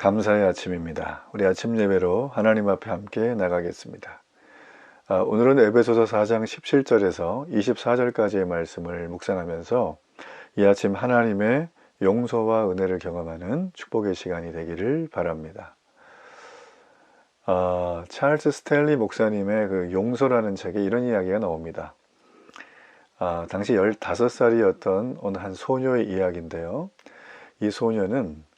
감사의 아침입니다. 우리 아침 예배로 하나님 앞에 함께 나가겠습니다. 아, 오늘은 에베소서 4장 17절에서 24절까지의 말씀을 묵상하면서 이 아침 하나님의 용서와 은혜를 경험하는 축복의 시간이 되기를 바랍니다. 아, 찰스 스탠리 목사님의 그 용서라는 책에 이런 이야기가 나옵니다. 아, 당시 15살이었던 어느 한 소녀의 이야기인데요. 이 소녀는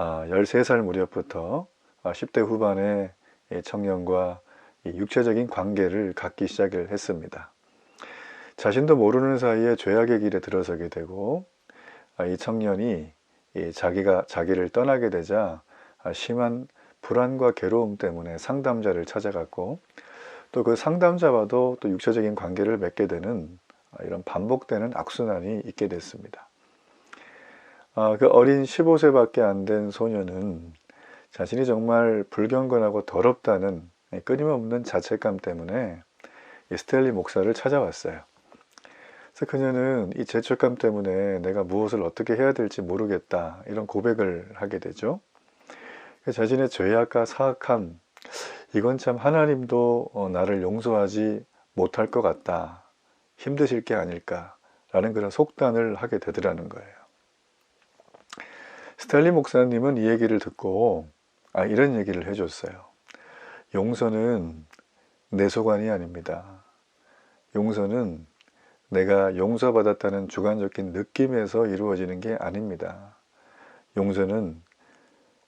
13살 아, 무렵부터 10대 아, 후반의 청년과 육체적인 관계를 갖기 시작을 했습니다. 자신도 모르는 사이에 죄악의 길에 들어서게 되고 아, 이 청년이 자기가 자기를 떠나게 되자 심한 불안과 괴로움 때문에 상담자를 찾아갔고 또 그 상담자와도 또 육체적인 관계를 맺게 되는 이런 반복되는 악순환이 있게 됐습니다. 아, 그 어린 15세밖에 안 된 소녀는 자신이 정말 불경건하고 더럽다는 끊임없는 자책감 때문에 스텔리 목사를 찾아왔어요. 그래서 그녀는 이 죄책감 때문에 내가 무엇을 어떻게 해야 될지 모르겠다 이런 고백을 하게 되죠. 자신의 죄악과 사악함 이건 참 하나님도 어, 나를 용서하지 못할 것 같다 힘드실 게 아닐까라는 그런 속단을 하게 되더라는 거예요. 스탈리 목사님은 이 얘기를 듣고 아, 이런 얘기를 해줬어요. 용서는 내 소관이 아닙니다. 용서는 내가 용서받았다는 주관적인 느낌에서 이루어지는 게 아닙니다. 용서는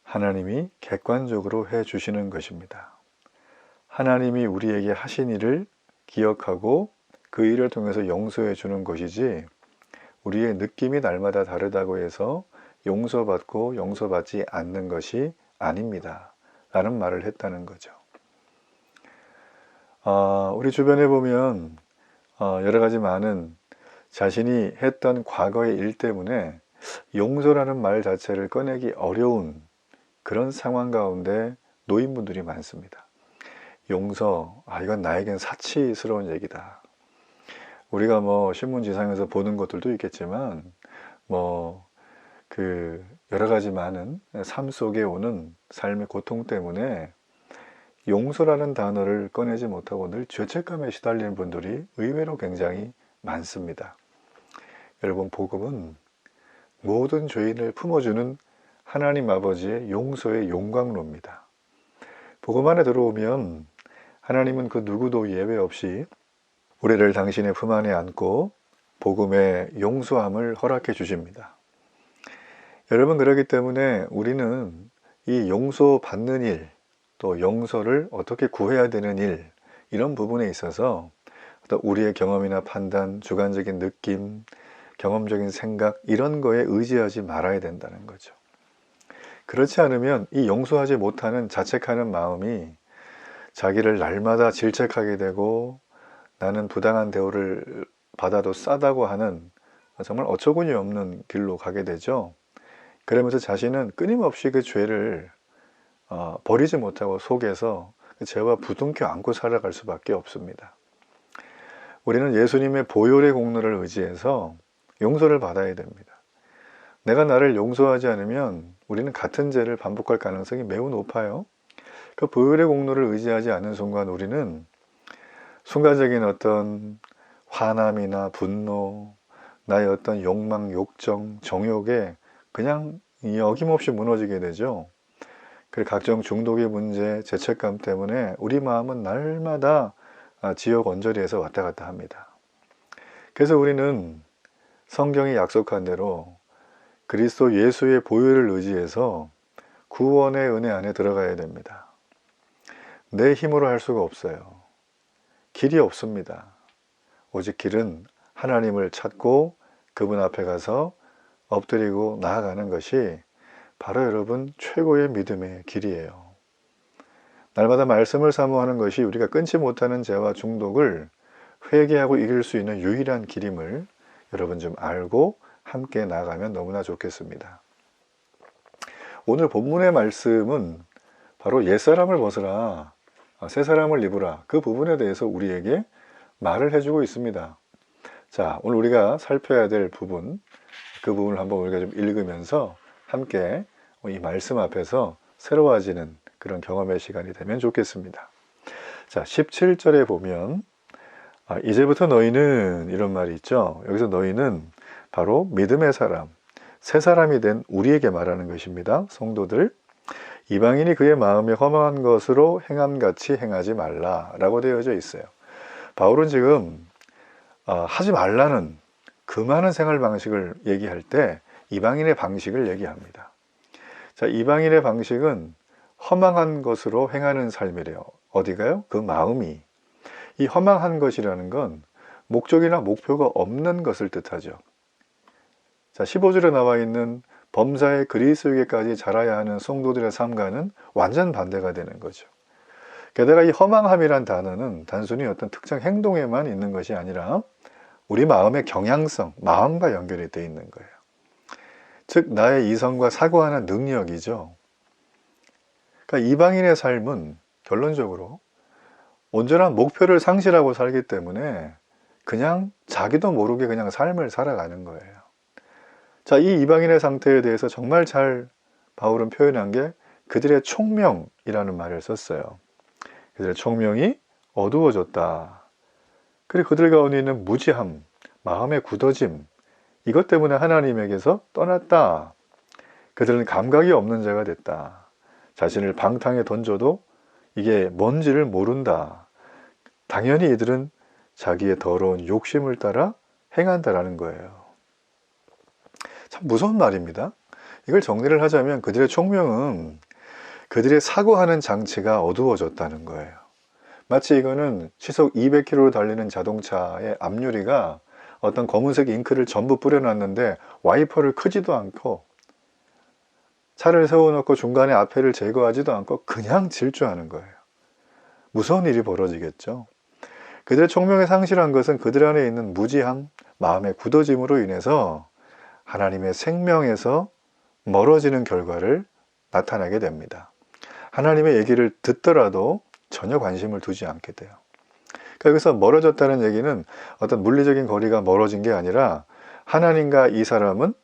하나님이 객관적으로 해 주시는 것입니다. 하나님이 우리에게 하신 일을 기억하고 그 일을 통해서 용서해 주는 것이지 우리의 느낌이 날마다 다르다고 해서 용서받고 용서받지 않는 것이 아닙니다. 라는 말을 했다는 거죠. 어, 우리 주변에 보면 어, 여러 가지 많은 자신이 했던 과거의 일 때문에 용서라는 말 자체를 꺼내기 어려운 그런 상황 가운데 노인분들이 많습니다. 용서, 아, 이건 나에겐 사치스러운 얘기다. 우리가 뭐 신문지상에서 보는 것들도 있겠지만, 뭐, 그 여러 가지 많은 삶 속에 오는 삶의 고통 때문에 용서라는 단어를 꺼내지 못하고 늘 죄책감에 시달리는 분들이 의외로 굉장히 많습니다. 여러분, 복음은 모든 죄인을 품어주는 하나님 아버지의 용서의 용광로입니다. 복음 안에 들어오면 하나님은 그 누구도 예외 없이 우리를 당신의 품 안에 안고 복음의 용서함을 허락해 주십니다. 여러분 그러기 때문에 우리는 이 용서 받는 일, 또 용서를 어떻게 구해야 되는 일, 이런 부분에 있어서 우리의 경험이나 판단, 주관적인 느낌, 경험적인 생각, 이런 거에 의지하지 말아야 된다는 거죠. 그렇지 않으면 이 용서하지 못하는 자책하는 마음이 자기를 날마다 질책하게 되고 나는 부당한 대우를 받아도 싸다고 하는 정말 어처구니 없는 길로 가게 되죠. 그러면서 자신은 끊임없이 그 죄를 어, 버리지 못하고 속에서 그 죄와 부둥켜 안고 살아갈 수밖에 없습니다. 우리는 예수님의 보혈의 공로를 의지해서 용서를 받아야 됩니다. 내가 나를 용서하지 않으면 우리는 같은 죄를 반복할 가능성이 매우 높아요. 그 보혈의 공로를 의지하지 않는 순간 우리는 순간적인 어떤 화남이나 분노, 나의 어떤 욕망, 욕정, 정욕에 그냥 어김없이 무너지게 되죠. 그 각종 중독의 문제, 죄책감 때문에 우리 마음은 날마다 아, 지옥 언저리에서 왔다 갔다 합니다. 그래서 우리는 성경이 약속한 대로 그리스도 예수의 보혈을 의지해서 구원의 은혜 안에 들어가야 됩니다. 내 힘으로 할 수가 없어요. 길이 없습니다. 오직 길은 하나님을 찾고 그분 앞에 가서 엎드리고 나아가는 것이 바로 여러분 최고의 믿음의 길이에요. 날마다 말씀을 사모하는 것이 우리가 끊지 못하는 죄와 중독을 회개하고 이길 수 있는 유일한 길임을 여러분 좀 알고 함께 나가면 너무나 좋겠습니다. 오늘 본문의 말씀은 바로 옛사람을 벗으라, 새 사람을 입으라 그 부분에 대해서 우리에게 말을 해주고 있습니다. 자, 오늘 우리가 살펴야 될 부분 그 부분을 한번 우리가 좀 읽으면서 함께 이 말씀 앞에서 새로워지는 그런 경험의 시간이 되면 좋겠습니다. 자, 17절에 보면 아, 이제부터 너희는 이런 말이 있죠. 여기서 너희는 바로 믿음의 사람, 새 사람이 된 우리에게 말하는 것입니다. 성도들. 이방인이 그의 마음에 허망한 것으로 행함 같이 행하지 말라라고 되어져 있어요. 바울은 지금 어, 하지 말라는 그 많은 생활 방식을 얘기할 때 이방인의 방식을 얘기합니다. 자, 이방인의 방식은 허망한 것으로 행하는 삶이래요. 어디가요? 그 마음이. 이 허망한 것이라는 건 목적이나 목표가 없는 것을 뜻하죠. 자, 15절에 나와 있는 범사의 그리스도에게까지 자라야 하는 성도들의 삶과는 완전 반대가 되는 거죠. 게다가 이 허망함이란 단어는 단순히 어떤 특정 행동에만 있는 것이 아니라 우리 마음의 경향성, 마음과 연결이 되어 있는 거예요. 즉, 나의 이성과 사고하는 능력이죠. 그러니까 이방인의 삶은 결론적으로 온전한 목표를 상실하고 살기 때문에 그냥 자기도 모르게 그냥 삶을 살아가는 거예요. 자, 이 이방인의 상태에 대해서 정말 잘 바울은 표현한 게 그들의 총명이라는 말을 썼어요. 그들의 총명이 어두워졌다. 그리고 그들 가운데 있는 무지함, 마음의 굳어짐, 이것 때문에 하나님에게서 떠났다. 그들은 감각이 없는 자가 됐다. 자신을 방탕에 던져도 이게 뭔지를 모른다. 당연히 이들은 자기의 더러운 욕심을 따라 행한다라는 거예요. 참 무서운 말입니다. 이걸 정리를 하자면 그들의 총명은 그들의 사고하는 장치가 어두워졌다는 거예요. 마치 이거는 시속 200km로 달리는 자동차의 앞유리가 어떤 검은색 잉크를 전부 뿌려놨는데 와이퍼를 크지도 않고 차를 세워놓고 중간에 앞에를 제거하지도 않고 그냥 질주하는 거예요. 무서운 일이 벌어지겠죠. 그들의 총명에 상실한 것은 그들 안에 있는 무지함, 마음의 굳어짐으로 인해서 하나님의 생명에서 멀어지는 결과를 나타나게 됩니다. 하나님의 얘기를 듣더라도 전혀 관심을 두지 않게 돼요. 그러니까 여기서 멀어졌다는 얘기는 어떤 물리적인 거리가 멀어진 게 아니라 하나님과 이 사람은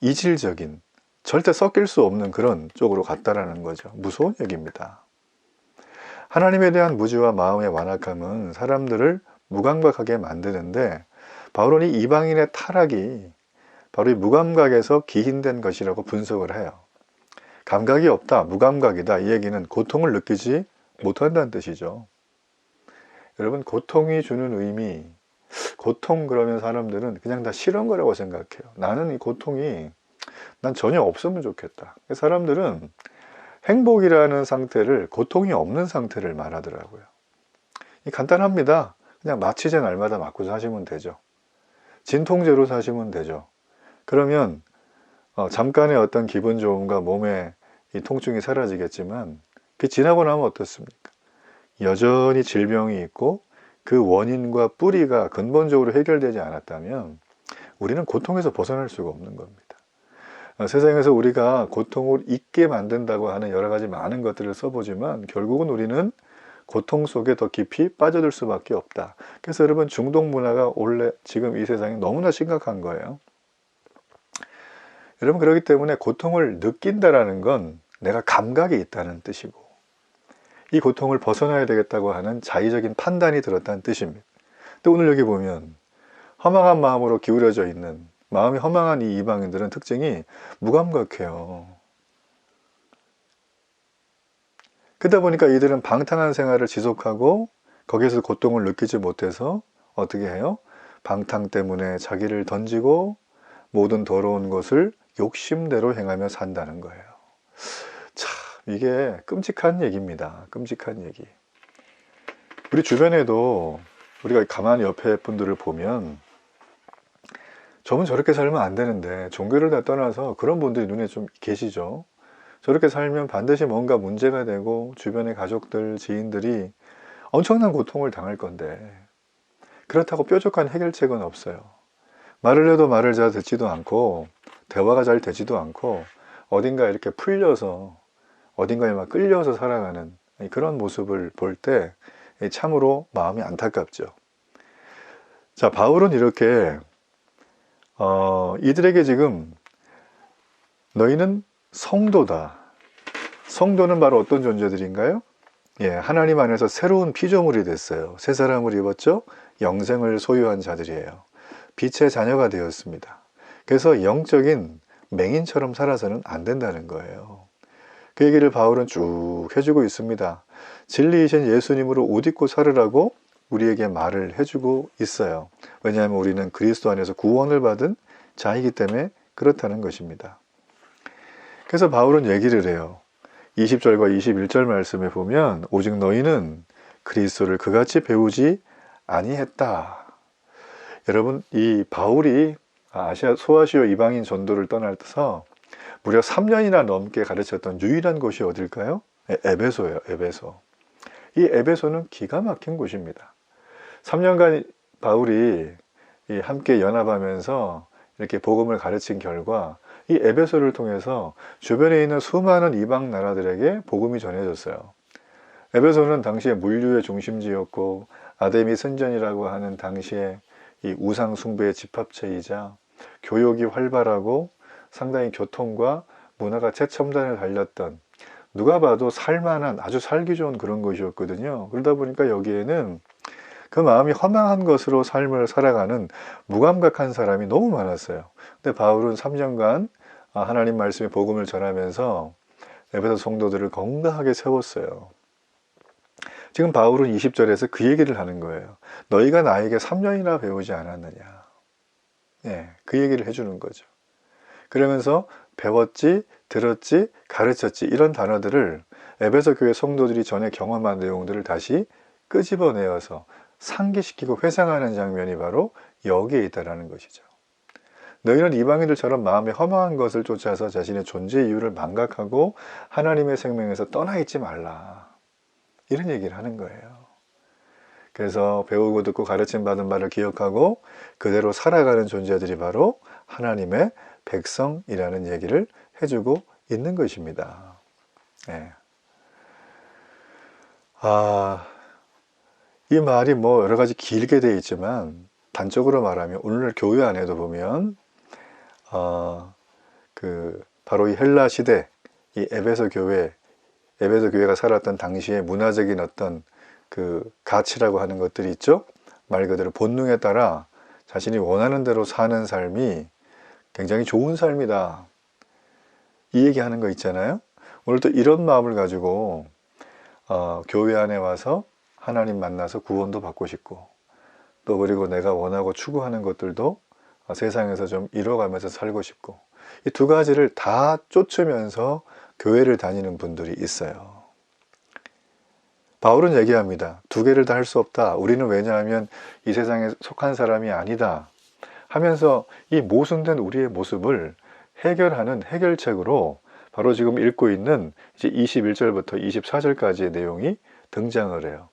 이질적인 절대 섞일 수 없는 그런 쪽으로 갔다라는 거죠. 무서운 얘기입니다. 하나님에 대한 무지와 마음의 완악함은 사람들을 무감각하게 만드는데 바울은 이 이방인의 타락이 바로 이 무감각에서 기인된 것이라고 분석을 해요. 감각이 없다, 무감각이다 이 얘기는 고통을 느끼지 못한다는 뜻이죠. 여러분 고통이 주는 의미 고통 그러면 사람들은 그냥 다 싫은 거라고 생각해요. 나는 이 고통이 난 전혀 없으면 좋겠다. 사람들은 행복이라는 상태를 고통이 없는 상태를 말하더라고요. 간단합니다. 그냥 마취제 날마다 맞고 사시면 되죠. 진통제로 사시면 되죠. 그러면 어, 잠깐의 어떤 기분 좋음과 몸의 이 통증이 사라지겠지만 그 지나고 나면 어떻습니까? 여전히 질병이 있고 그 원인과 뿌리가 근본적으로 해결되지 않았다면 우리는 고통에서 벗어날 수가 없는 겁니다. 어, 세상에서 우리가 고통을 잊게 만든다고 하는 여러 가지 많은 것들을 써보지만 결국은 우리는 고통 속에 더 깊이 빠져들 수밖에 없다. 그래서 여러분 중독 문화가 원래 지금 이 세상에 너무나 심각한 거예요. 여러분 그렇기 때문에 고통을 느낀다라는 건 내가 감각이 있다는 뜻이고 이 고통을 벗어나야 되겠다고 하는 자의적인 판단이 들었다는 뜻입니다. 근데 오늘 여기 보면 허망한 마음으로 기울여져 있는 마음이 허망한 이 이방인들은 특징이 무감각해요. 그러다 보니까 이들은 방탕한 생활을 지속하고 거기에서 고통을 느끼지 못해서 어떻게 해요? 방탕 때문에 자기를 던지고 모든 더러운 것을 욕심대로 행하며 산다는 거예요. 참, 이게 끔찍한 얘기입니다. 끔찍한 얘기. 우리 주변에도 우리가 가만히 옆에 분들을 보면 저분 저렇게 살면 안 되는데 종교를 다 떠나서 그런 분들이 눈에 좀 계시죠. 저렇게 살면 반드시 뭔가 문제가 되고 주변의 가족들, 지인들이 엄청난 고통을 당할 건데 그렇다고 뾰족한 해결책은 없어요. 말을 해도 말을 잘 듣지도 않고 대화가 잘 되지도 않고 어딘가 이렇게 풀려서 어딘가에 막 끌려서 살아가는 그런 모습을 볼 때 참으로 마음이 안타깝죠. 자, 바울은 이렇게 어, 이들에게 지금 너희는 성도다. 성도는 바로 어떤 존재들인가요? 예, 하나님 안에서 새로운 피조물이 됐어요. 새 사람을 입었죠? 영생을 소유한 자들이에요. 빛의 자녀가 되었습니다. 그래서 영적인 맹인처럼 살아서는 안 된다는 거예요. 그 얘기를 바울은 쭉 해주고 있습니다. 진리이신 예수님으로 옷 입고 살으라고 우리에게 말을 해주고 있어요. 왜냐하면 우리는 그리스도 안에서 구원을 받은 자이기 때문에 그렇다는 것입니다. 그래서 바울은 얘기를 해요. 20절과 21절 말씀에 보면 오직 너희는 그리스도를 그같이 배우지 아니했다. 여러분 이 바울이 아시아 소아시아 이방인 전도를 떠나서 무려 3년이나 넘게 가르쳤던 유일한 곳이 어딜까요? 에베소예요. 에베소. 이 에베소는 기가 막힌 곳입니다. 3년간 바울이 함께 연합하면서 이렇게 복음을 가르친 결과 이 에베소를 통해서 주변에 있는 수많은 이방 나라들에게 복음이 전해졌어요. 에베소는 당시에 물류의 중심지였고 아데미 선전이라고 하는 당시에 이 우상 숭배의 집합체이자 교역이 활발하고 상당히 교통과 문화가 최첨단에 달렸던 누가 봐도 살만한 아주 살기 좋은 그런 곳이었거든요. 그러다 보니까 여기에는 그 마음이 허망한 것으로 삶을 살아가는 무감각한 사람이 너무 많았어요. 근데 바울은 3년간 하나님 말씀의 복음을 전하면서 에베소 성도들을 건강하게 세웠어요. 지금 바울은 20절에서 그 얘기를 하는 거예요. 너희가 나에게 3년이나 배우지 않았느냐. 네, 그 얘기를 해주는 거죠. 그러면서 배웠지, 들었지, 가르쳤지 이런 단어들을 에베소 교회 성도들이 전에 경험한 내용들을 다시 끄집어내어서 상기시키고 회상하는 장면이 바로 여기에 있다라는 것이죠. 너희는 이방인들처럼 마음에 허망한 것을 쫓아서 자신의 존재 이유를 망각하고 하나님의 생명에서 떠나 있지 말라. 이런 얘기를 하는 거예요. 그래서 배우고 듣고 가르침 받은 바를 기억하고 그대로 살아가는 존재들이 바로 하나님의 백성이라는 얘기를 해주고 있는 것입니다. 네. 아, 이 말이 뭐 여러 가지 길게 되어 있지만 단적으로 말하면 오늘날 교회 안에도 보면 어, 그 바로 이 헬라 시대 이 에베소 교회 에베소 교회가 살았던 당시의 문화적인 어떤 그 가치라고 하는 것들이 있죠. 말 그대로 본능에 따라 자신이 원하는 대로 사는 삶이 굉장히 좋은 삶이다. 이 얘기하는 거 있잖아요. 오늘도 이런 마음을 가지고 어, 교회 안에 와서 하나님 만나서 구원도 받고 싶고 또 그리고 내가 원하고 추구하는 것들도 세상에서 좀 이뤄가면서 살고 싶고 이 두 가지를 다 쫓으면서 교회를 다니는 분들이 있어요. 바울은 얘기합니다. 두 개를 다 할 수 없다. 우리는 왜냐하면 이 세상에 속한 사람이 아니다. 하면서 이 모순된 우리의 모습을 해결하는 해결책으로 바로 지금 읽고 있는 이제 21절부터 24절까지의 내용이 등장을 해요.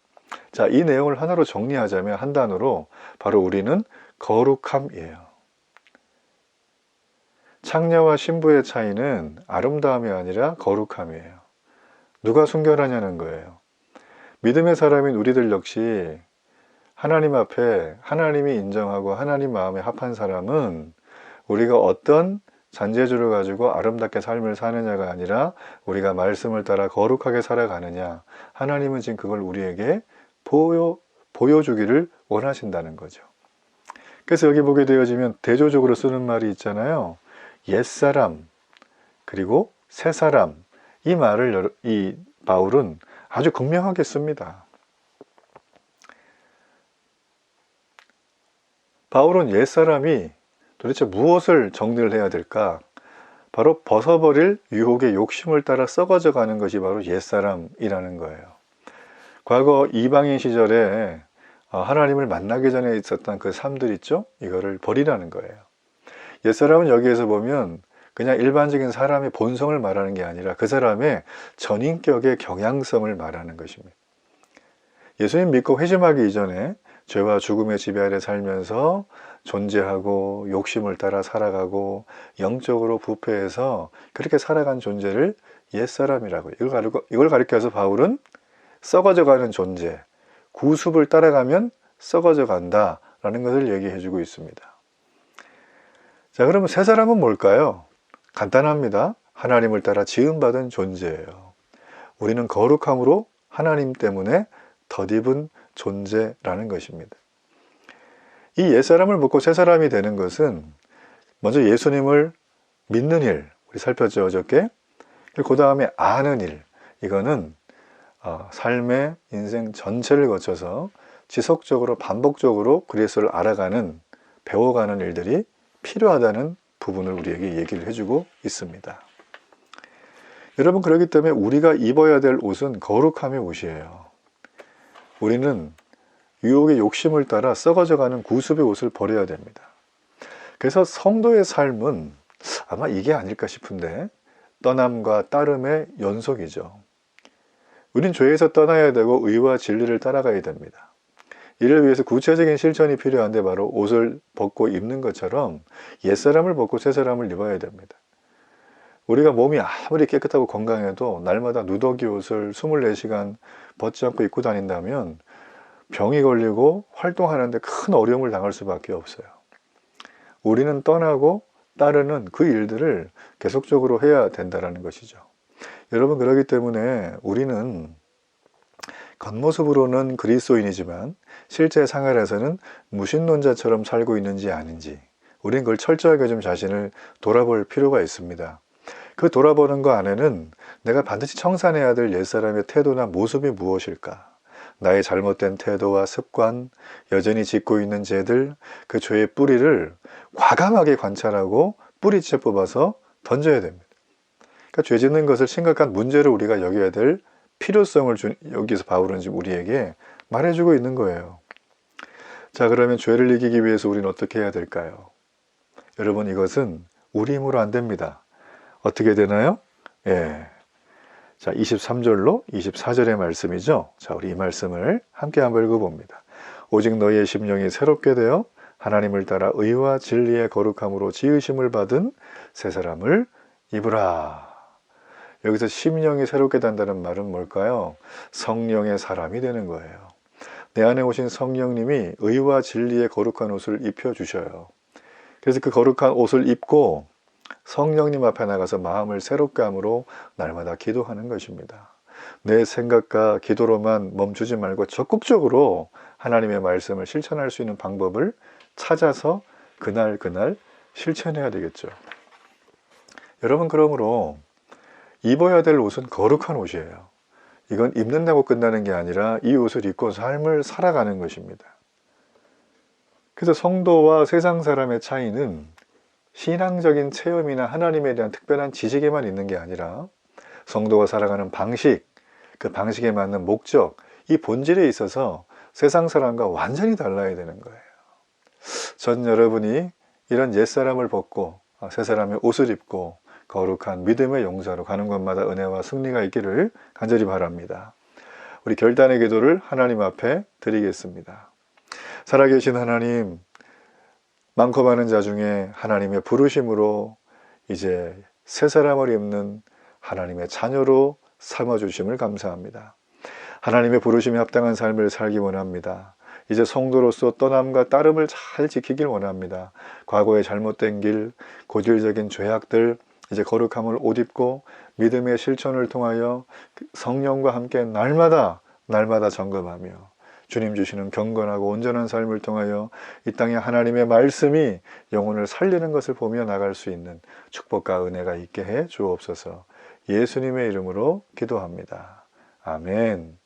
자, 이 내용을 하나로 정리하자면 한 단어로 바로 우리는 거룩함이에요. 창녀와 신부의 차이는 아름다움이 아니라 거룩함이에요. 누가 순결하냐는 거예요. 믿음의 사람인 우리들 역시 하나님 앞에 하나님이 인정하고 하나님 마음에 합한 사람은 우리가 어떤 잔재주를 가지고 아름답게 삶을 사느냐가 아니라 우리가 말씀을 따라 거룩하게 살아가느냐 하나님은 지금 그걸 우리에게 보여, 보여주기를 원하신다는 거죠. 그래서 여기 보게 되어지면 대조적으로 쓰는 말이 있잖아요. 옛사람 그리고 새사람 이 말을 이 바울은 아주 극명하게 씁니다. 바울은 옛사람이 도대체 무엇을 정리를 해야 될까? 바로 벗어버릴 유혹의 욕심을 따라 썩어져 가는 것이 바로 옛사람이라는 거예요. 과거 이방인 시절에 어, 하나님을 만나기 전에 있었던 그 삶들 있죠? 이거를 버리라는 거예요. 옛사람은 여기에서 보면 그냥 일반적인 사람의 본성을 말하는 게 아니라 그 사람의 전인격의 경향성을 말하는 것입니다. 예수님 믿고 회심하기 이전에 죄와 죽음의 지배 아래 살면서 존재하고 욕심을 따라 살아가고 영적으로 부패해서 그렇게 살아간 존재를 옛사람이라고 이걸, 가르쳐, 이걸 가리켜서 바울은 썩어져 가는 존재, 구습을 따라가면 썩어져 간다 라는 것을 얘기해 주고 있습니다. 자, 그러면 새 사람은 뭘까요? 간단합니다. 하나님을 따라 지음받은 존재예요. 우리는 거룩함으로 하나님 때문에 덧입은 존재라는 것입니다. 이 옛사람을 먹고 새사람이 되는 것은 먼저 예수님을 믿는 일, 우리 살폈죠, 어저께. 그 다음에 아는 일, 이거는 어, 삶의 인생 전체를 거쳐서 지속적으로 반복적으로 그리스도를 알아가는 배워가는 일들이 필요하다는 부분을 우리에게 얘기를 해주고 있습니다. 여러분 그렇기 때문에 우리가 입어야 될 옷은 거룩함의 옷이에요. 우리는 유혹의 욕심을 따라 썩어져가는 구습의 옷을 버려야 됩니다. 그래서 성도의 삶은 아마 이게 아닐까 싶은데 떠남과 따름의 연속이죠. 우린 죄에서 떠나야 되고 의와 진리를 따라가야 됩니다. 이를 위해서 구체적인 실천이 필요한데 바로 옷을 벗고 입는 것처럼 옛사람을 벗고 새사람을 입어야 됩니다. 우리가 몸이 아무리 깨끗하고 건강해도 날마다 누더기 옷을 24시간 벗지 않고 입고 다닌다면 병이 걸리고 활동하는데 큰 어려움을 당할 수밖에 없어요. 우리는 떠나고 따르는 그 일들을 계속적으로 해야 된다는 것이죠. 여러분 그러기 때문에 우리는 겉모습으로는 그리스도인이지만 실제 생활에서는 무신론자처럼 살고 있는지 아닌지 우린 그걸 철저하게 좀 자신을 돌아볼 필요가 있습니다. 그 돌아보는 거 안에는 내가 반드시 청산해야 될 옛사람의 태도나 모습이 무엇일까? 나의 잘못된 태도와 습관, 여전히 짓고 있는 죄들, 그 죄의 뿌리를 과감하게 관찰하고 뿌리채 뽑아서 던져야 됩니다. 그러니까 죄 짓는 것을 심각한 문제로 우리가 여겨야 될 필요성을 주, 여기서 바울은 지금 우리에게 말해주고 있는 거예요. 자, 그러면 죄를 이기기 위해서 우리는 어떻게 해야 될까요? 여러분, 이것은 우리 힘으로 안 됩니다. 어떻게 되나요? 예. 자, 23절로 24절의 말씀이죠. 자, 우리 이 말씀을 함께 한번 읽어봅니다. 오직 너희의 심령이 새롭게 되어 하나님을 따라 의와 진리의 거룩함으로 지으심을 받은 새 사람을 입으라. 여기서 심령이 새롭게 된다는 말은 뭘까요? 성령의 사람이 되는 거예요. 내 안에 오신 성령님이 의와 진리의 거룩한 옷을 입혀 주셔요. 그래서 그 거룩한 옷을 입고 성령님 앞에 나가서 마음을 새롭게 함으로 날마다 기도하는 것입니다. 내 생각과 기도로만 멈추지 말고 적극적으로 하나님의 말씀을 실천할 수 있는 방법을 찾아서 그날 그날 실천해야 되겠죠. 여러분 그러므로 입어야 될 옷은 거룩한 옷이에요. 이건 입는다고 끝나는 게 아니라 이 옷을 입고 삶을 살아가는 것입니다. 그래서 성도와 세상 사람의 차이는 신앙적인 체험이나 하나님에 대한 특별한 지식에만 있는 게 아니라 성도가 살아가는 방식, 그 방식에 맞는 목적, 이 본질에 있어서 세상 사람과 완전히 달라야 되는 거예요. 전 여러분이 이런 옛사람을 벗고 아, 새 사람의 옷을 입고 거룩한 믿음의 용사로 가는 곳마다 은혜와 승리가 있기를 간절히 바랍니다. 우리 결단의 기도를 하나님 앞에 드리겠습니다. 살아계신 하나님, 많고 많은 자 중에 하나님의 부르심으로 이제 새 사람을 입는 하나님의 자녀로 삼아 주심을 감사합니다. 하나님의 부르심에 합당한 삶을 살기 원합니다. 이제 성도로서 떠남과 따름을 잘 지키길 원합니다. 과거의 잘못된 길, 고질적인 죄악들, 이제 거룩함을 옷 입고 믿음의 실천을 통하여 성령과 함께 날마다 날마다 점검하며 주님 주시는 경건하고 온전한 삶을 통하여 이 땅에 하나님의 말씀이 영혼을 살리는 것을 보며 나갈 수 있는 축복과 은혜가 있게 해 주옵소서 예수님의 이름으로 기도합니다. 아멘.